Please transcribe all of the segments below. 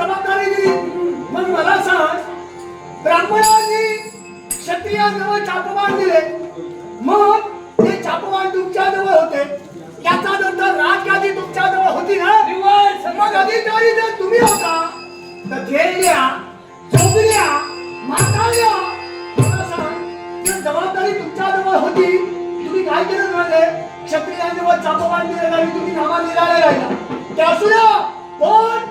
जबाबदारी दिली मग मला सांग ब्राह्मणांनी क्षत्रियांजवळ चापमान दिले मग ते चापमान तुमच्याजवळ होते. याचा नंतर राजगादी तुमच्याजवळ होती ना? मग अधिकारी जर तुम्ही होता तर घेरल्या चौगल्या माताळल्या मला सांग जर जबाबदारी तुमच्याजवळ होती तुम्ही काय केलं म्हणजे क्षत्रियांजवळ चापमान दिलं नाही तुम्ही नामा निराळे राहिला. ते असू द्या पण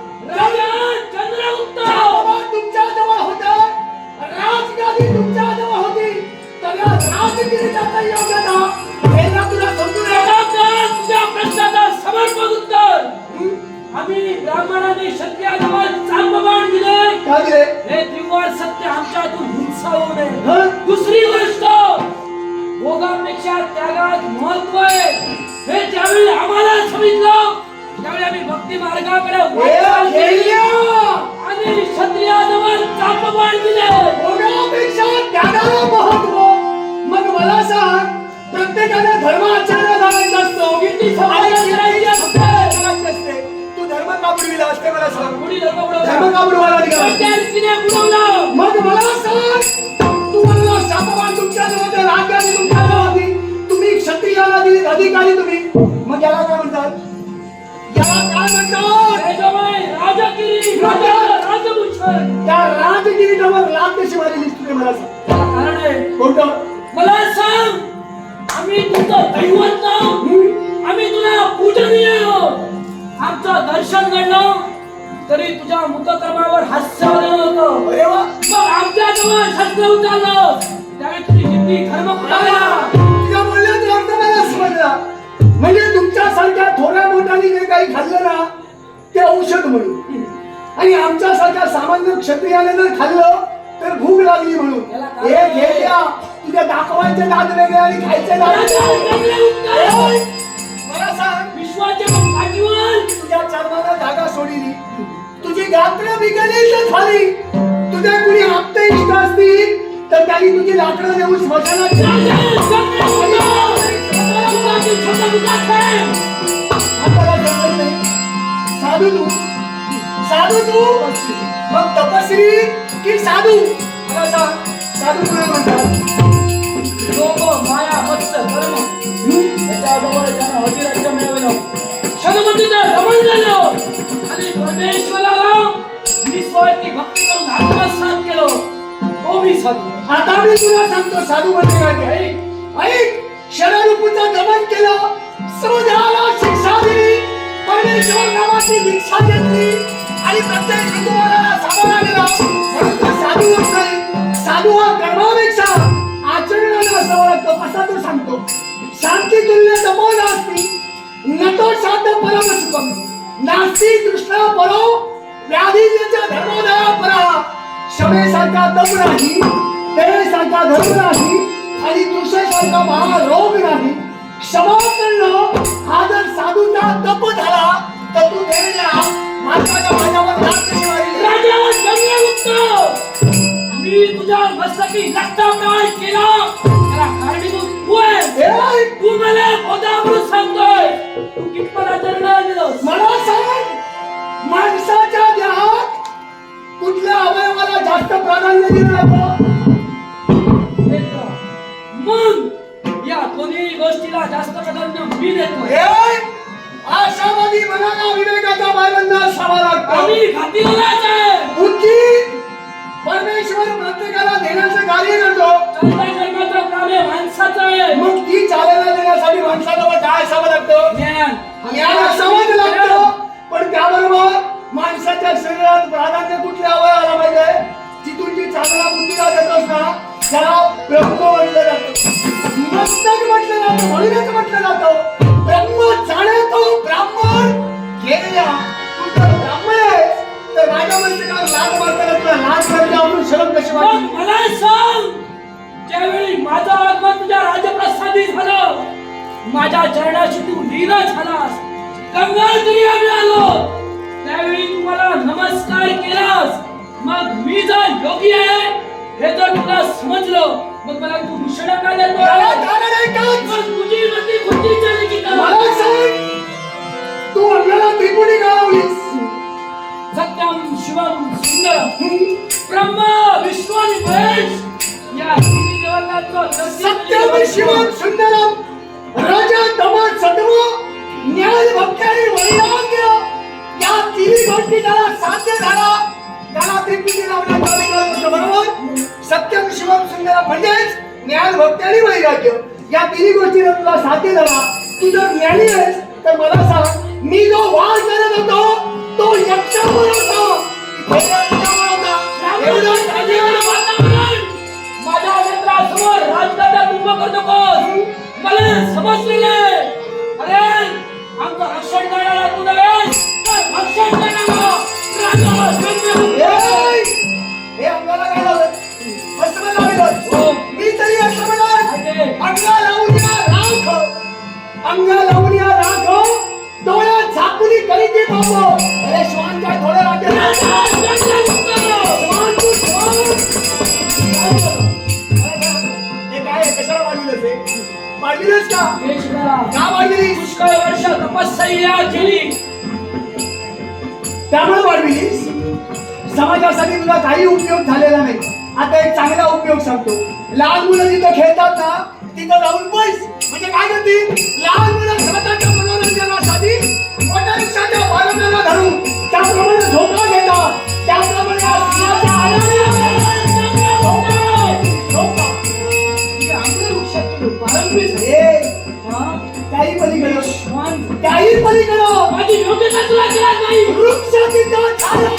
आम्ही ब्राह्मणाने क्षत्रियाजवळ चांबमान दिले काय? दिले हे त्रिवार सत्य आमच्यातून हिंसा होऊ नये? दुसरी गोष्ट भोगापेक्षा त्यागात महत्त्व आहे. हे ज्यावेळी आम्हाला समजलं त्यावेळी आम्ही भक्ती मार्गाकडे आणि क्षत्रियाजवळ चांबमान दिले भोगापेक्षा त्यागाला प्रत्येकाने धर्म आचरण करायचा असतो. असते. तू धर्म का बुडविला असते मला सांग. कोणी धर्म धर्म बुडवला? का बुडवायला बुडवलं? मग मला सांग. तू म्हणला तुमच्या जवळ राज्याने तुमच्या होती तुम्ही क्षत्रियाला दिली अधिकारी तुम्ही. मग याला काय म्हणतात? याला काय म्हणतात? राजगिरी. राजा- राजभूषण. त्या राजगिरीवर कशी मारली तुम्ही मला सांग कारण आहे कोणतं? आम्ही तुझं दैवत? आम्ही तुला पूजनीय. आमचं दर्शन घडलं. तरी तुझ्या मुखकर्मावर हास्य होतं. मग आमच्या जवळ शस्त्र उचललं. त्यावेळी तुझी किती धर्म तुझ्या बोलण्याचा अर्थ मला समजला म्हणजे तुमच्यासारख्या थोड्या मोठ्याने जे काही खाल्लं ना ते औषध म्हणून. आणि आमच्यासारख्या सामान्य क्षत्रियाने जर खाल्लं तर भूक लागली म्हणून? हे घे तुझ्या दाखवायचे दात वेगळे आणि खायचे मला सांग तुझ्या चर्माला जागा सोडली. तुझी गात्र बिगली तर झाली. तुझ्या कुणी इष्ट असतील त्यांनी तुझी लाकडं देऊन स्मशानात. साधू तू. साधू तू? मग तपस्वी की साधू? मला सांग. साधू कुणाला म्हणतात लोभ, माया, मत्स कर्म त्याच्याबरोबर त्यानं अधिराज्य मिळवलं क्षणमतीचं रमण झालं आणि परमेश्वराला मी निस्वार्थी भक्ती करून आत्मसात केलं तो मी साधू आता मी तुला सांगतो साधू म्हणजे काय ते. ऐक ऐक क्षणरूपूचं दमन केलं समुद्राला शिक्षा दिली परमेश्वर नावाची दीक्षा घेतली आणि प्रत्येक ऋतुमानाला सामोरा गेला तुल्य तमो नास्ति। न तो साध्य परम सुखम। नास्ति कृष्ण परो व्याधीच्या धर्मोदया परा क्षमेसारखा दम नाही दयेसारखा धर्म नाही आणि तृषेसारखा महारोग नाही। क्षमा करणं हा जर साधूचा तप झाला तर तू देण्या माणसाच्या माझ्यावर राग कशी मारली? राजा मी तुझ्या मस्तकी रक्तपात केला. त्याला कारणीभूत तू मला पदामृत सांगतोय कितपत आचरणाला दिलंस मला सांग माणसाच्या देहात कुठल्या अवयवाला जास्त प्राधान्य दिलं जातं याला समज असावंच पण त्याबरोबर माणसाच्या शरीरात प्राधान्य कुठल्या अवयवाला पाहिजे? तिथून जी चांगला बुद्धीला देतोस ना त्याला ब्रह्म म्हटलं जातं. मस्तक म्हटलं जातं म्हणूनच म्हटलं जातं. ब्रह्म जाणतो ब्राह्मण गेल्या तू जर ब्राह्मण आहेस. तर माझ्या मस्तकावर लाज मारताना तुला लाज म्हणजे करते शरम कशी वाटली? मला सांग ज्यावेळी माझं आगमन तुझ्या राजप्रसादी झालं माझ्या चरणाशी तू लीन झालास कंगाल तरी आम्ही आलो. त्यावेळी तू मला नमस्कार केलास मग मी जर योगी आहे हे जर तुला समजलं मग मला तू भूषण का देतो? तुझी मती कुठली चालली की तू आपल्याला त्रिपुटी गावलीस. सत्यम शिवम सुंदरम ब्रह्म विष्णू आणि महेश या तिन्ही देवतांचं सत्यम शिवम सुंदरम ज्ञान भक्ती आणि वैराग्य या तिन्ही गोष्टी त्याला साध्य झाला. त्याला त्रिपुटी लावण्यात बरोबर सत्यम शिवम सुंदरम म्हणजेच ज्ञान भक्ती आणि वैराग्य या तिन्ही गोष्टी जर तुला साध्य झाला तू जर ज्ञानी आहेस तर मला सांग मी जो वाद करत होतो तो यक्षावर होता. माझ्या राजकारणात उभं करतो मला अंगा लावून या राख. अंगा लावून या राख. डोळ्यात झाकून करीती बाबो. अरे श्वान काय थोडं राहते? राजा चंद्रगुप्त. श्वान तू श्वान. काय आहे? कशाला वाढविलंस? वाढविलंस का? शिकला. का वाढविलीस? पुष्कळ वर्ष तपश्चर्या केली त्यामुळे वाढविलीस समाजासाठी तुला काही उपयोग झालेला नाही आता एक चांगला उपयोग सांगतो लहान मुलं जिथं खेळतात ना तिथं जाऊन पैस म्हणजे काय करतील लहान मुलं स्वतःच्या मनोरंजनासाठी मोठ्या रिक्षाच्या बालकाला धरून त्याप्रमाणे झोका घेतात. त्याप्रमाणे हा? त्याही पलीकडं. त्याही पलीकडं. माझी योग्यता तुला कळत नाही. वृक्ष तिथं झालं.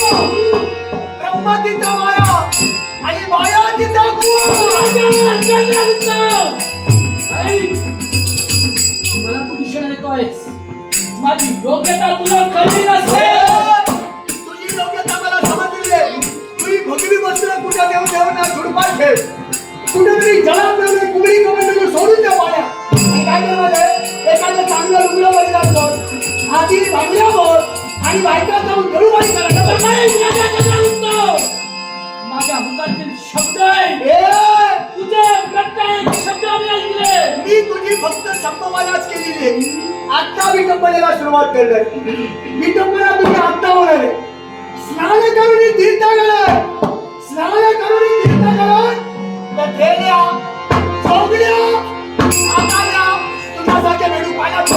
ब्रह्म तिथं माया. आणि माया तिथं गुण. मला तू दिशेने येतोयस माझी योग्यता तुला कळली नसेल तुझी योग्यता मला समजली आहे. तुझी भगवी वस्त्र कुठं देऊ देऊ ना झुडपात ठेव कुठेतरी जळात देऊ कुबडी कमंडली सोडून द्या पाण्या आणि काय करणार आहे एखादं चांगलं रुग्ण आत्ता विटंबनेला सुरुवात करणार विटंबना तुम्ही आत्ता होणार आहे स्नान करून तीर्थ करा स्नान करून तीर्थ करा तर धेर्या चौगड्या आकाल्या तुझ्यासारख्या मेडू पाण्यात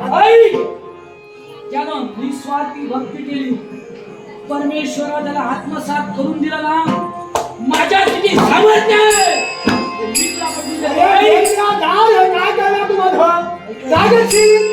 संत. ज्यानं निस्वार्थी भक्ती केली परमेश्वरा त्याला आत्मसात करून दिला ना माझ्या किती सामर्थ्य आहे! ते